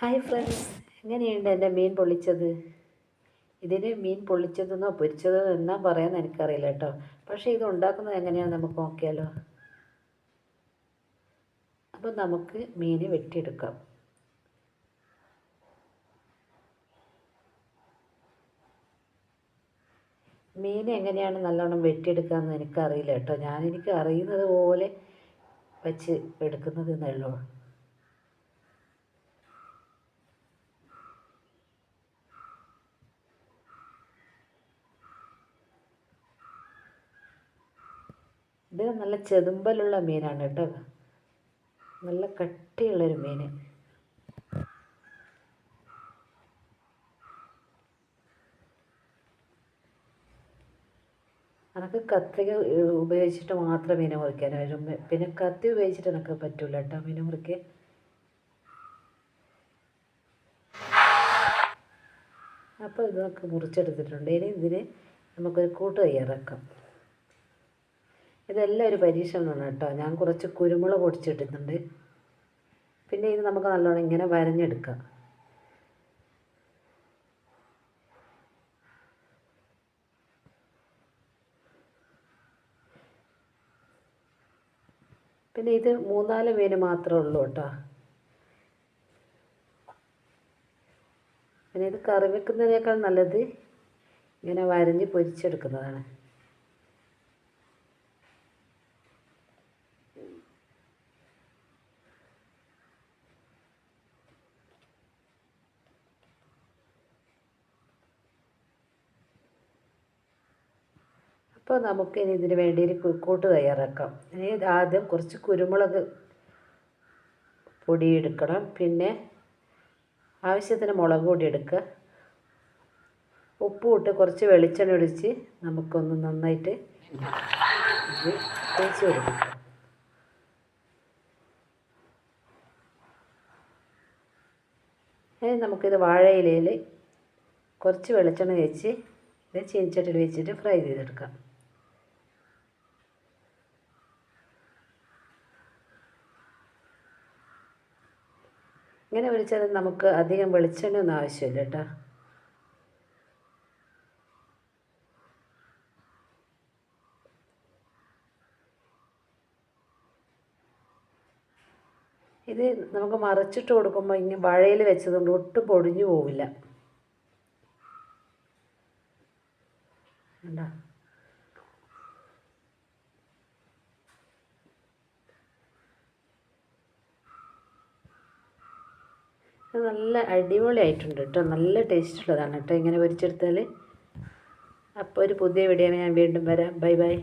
Hi friends എങ്ങനെയുണ്ട് എന്റെ മീൻ പൊള്ളിച്ചത്? ഇതിന് മീൻ പൊള്ളിച്ചതെന്നോ പൊരിച്ചതോ എന്നാ പറയാമെന്ന് എനിക്കറിയില്ല കേട്ടോ. പക്ഷേ ഇത് ഉണ്ടാക്കുന്നത് എങ്ങനെയാണ് നമുക്ക് നോക്കിയാലോ. അപ്പോൾ നമുക്ക് മീൻ വെട്ടിയെടുക്കാം. മീൻ എങ്ങനെയാണ് നല്ലോണം വെട്ടിയെടുക്കാമെന്ന് എനിക്കറിയില്ല കേട്ടോ. ഞാൻ എനിക്ക് അറിയുന്നത് പോലെ വെച്ച് എടുക്കുന്നത് എന്നുള്ളൂ ഇത് നല്ല ചെതുമ്പലുള്ള മീനാണ് കേട്ടോ. നല്ല കട്ടിയുള്ളൊരു മീൻ എനിക്ക് കത്രിക ഉപയോഗിച്ചിട്ട് മാത്രം മീൻ മുറിക്കാൻ വരും പിന്നെ കത്തി ഉപയോഗിച്ചിട്ട് എനിക്ക് പറ്റൂല കേട്ടോ മീൻ മുറിക്കാൻ. അപ്പോൾ ഇതൊക്കെ മുറിച്ചെടുത്തിട്ടുണ്ട്. ഇനി ഇതിന് നമുക്കൊരു കൂട്ട് തയ്യാറാക്കാം. ഇതെല്ലാം ഒരു പരീക്ഷണമാണ് കേട്ടോ. ഞാൻ കുറച്ച് കുരുമുളക് പൊടിച്ചിട്ടിട്ടുണ്ട്. പിന്നെ ഇത് നമുക്ക് നല്ലോണം ഇങ്ങനെ വരഞ്ഞെടുക്കാം. പിന്നെ ഇത് മൂന്നാൽ മീൻ മാത്രമേ ഉള്ളൂ കേട്ടോ. പിന്നെ ഇത് കറി വെക്കുന്നതിനേക്കാൾ നല്ലത് ഇങ്ങനെ വരഞ്ഞ് പൊരിച്ചെടുക്കുന്നതാണ്. അപ്പോൾ നമുക്ക് ഇനി ഇതിന് വേണ്ടി ഒരു കൂട്ട് തയ്യാറാക്കാം. ഇനി ആദ്യം കുറച്ച് കുരുമുളക് പൊടി എടുക്കണം. പിന്നെ ആവശ്യത്തിന് മുളക് പൊടി എടുക്കുക. ഉപ്പും ഇട്ട് കുറച്ച് വെളിച്ചെണ്ണ ഒഴിച്ച് നമുക്കൊന്ന് നന്നായിട്ട് തേച്ച് കൊടുക്കാം. ഇനി നമുക്കിത് വാഴയിലയിൽ കുറച്ച് വെളിച്ചെണ്ണ വെച്ച് ഇത് ചീനച്ചട്ടിൽ വെച്ചിട്ട് ഫ്രൈ ചെയ്തെടുക്കാം. ഇങ്ങനെ വിളിച്ചാൽ നമുക്ക് അധികം വെളിച്ചെണ്ണ ഒന്നും ആവശ്യമില്ല കേട്ടോ. ഇത് നമുക്ക് മറിച്ചിട്ട് കൊടുക്കുമ്പോൾ ഇങ്ങനെ വഴയിൽ വെച്ചതുകൊണ്ട് ഒട്ടും പൊടിഞ്ഞു പോവില്ല. കണ്ടോ നല്ല അടിപൊളിയായിട്ടുണ്ട് കേട്ടോ. നല്ല ടേസ്റ്റ് ഉള്ളതാണ് കേട്ടോ. ഇങ്ങനെ പൊരിച്ചെടുത്താൽ അപ്പോൾ ഒരു പുതിയ വീഡിയോ ഞാൻ വീണ്ടും വരാം. Bye bye